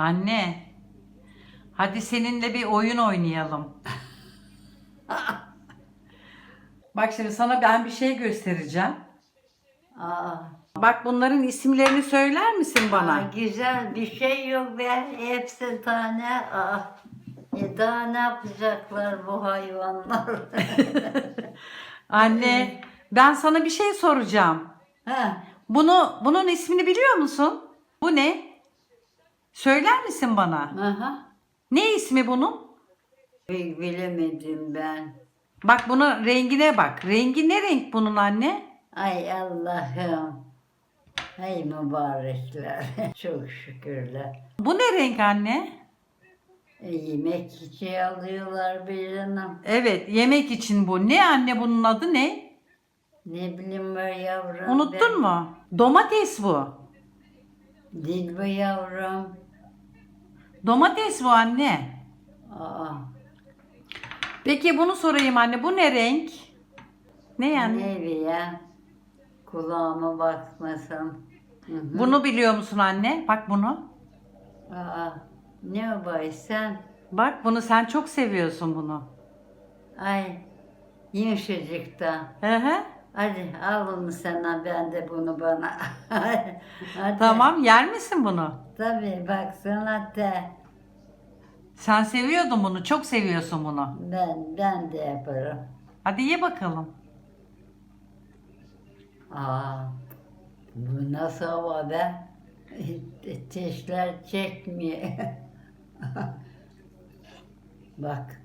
Anne. Hadi seninle bir oyun oynayalım. Bak şimdi sana ben bir şey göstereceğim. Aa, Bak bunların isimlerini söyler misin bana? aa, güzel bir şey yok be. Hepsi tane. Aa, e daha ne yapacaklar bu hayvanlar? Anne, ben sana bir şey soracağım. ha, Bunu bunun ismini biliyor musun? Bu ne? Söyler misin bana? aha. Ne ismi bunun? Bi- Bilemedim ben. Bak bunun rengine bak. Rengi ne renk bunun anne? Ay Allah'ım. Ay mübarekler. Çok şükürler. Bu ne renk anne? E, yemek için alıyorlar bir canım. Evet, yemek için bu. Ne anne bunun adı ne? Ne bileyim ben yavrum. Unuttun mu? Domates bu. Dil bu yavrum. Domates bu anne. Aa, Peki bunu sorayım anne. Bu ne renk? Ne yani? ne bir ya? Kulağıma bakmasam. Hı hı. Bunu biliyor musun anne? Bak bunu. Aa, ne o bay sen? Bak bunu sen çok seviyorsun bunu. Ay, yumuşacık da. Hı hı. Hadi al onu sana, ben de bunu bana. Hadi. Tamam, yer misin bunu? Tabii baksana de. Sen seviyordun bunu, çok seviyorsun bunu. Ben, ben de yaparım. Hadi ye bakalım. Aa, bu nasıl hava be? Ateşler çekmiyor. Bak.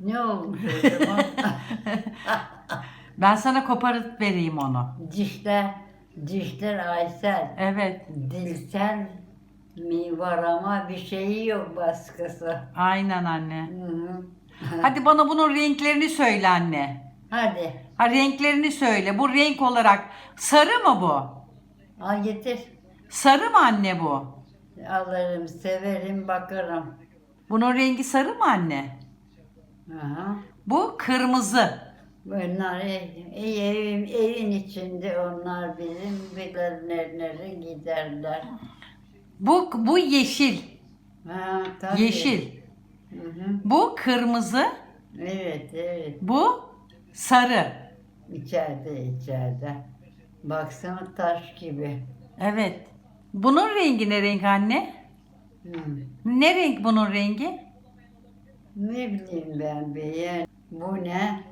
Ne olmuş o zaman? Ben sana koparıp vereyim onu. dişler, dişler Aysel. Evet, Dilsel mi var ama bir şeyi yok baskısı. aynen anne. Hı hı. Hadi bana bunun renklerini söyle anne. Hadi. Ha renklerini söyle. Bu renk olarak sarı mı bu? Al getir. Sarı mı anne bu? Alırım, severim, bakarım. Bunun rengi sarı mı anne? Aha. Bu kırmızı. Bunlar ev, evin, evin içinde onlar bizim bilenlerine giderler. Bu bu yeşil. Ha, tabii. Yeşil. Hı hı. Bu kırmızı. Evet, evet. Bu sarı. İçeride, içeride. Baksana taş gibi. Evet. Bunun rengi ne renk anne? Hı. Ne renk bunun rengi? Ne bileyim ben be yani. Bu ne?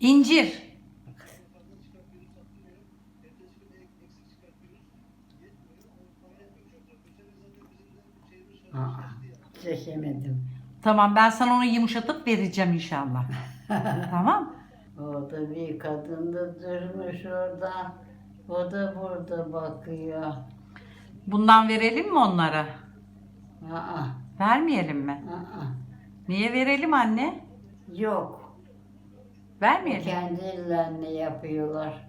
İncir. Aa, çekemedim. Tamam ben sana onu yumuşatıp vereceğim inşallah. tamam. O da bir kadın da durmuş orada. O da burada bakıyor. Bundan verelim mi onlara? Aa, Vermeyelim mi? aa. Niye verelim anne? Yok. Vermeyelim. Kendi ellerine yapıyorlar.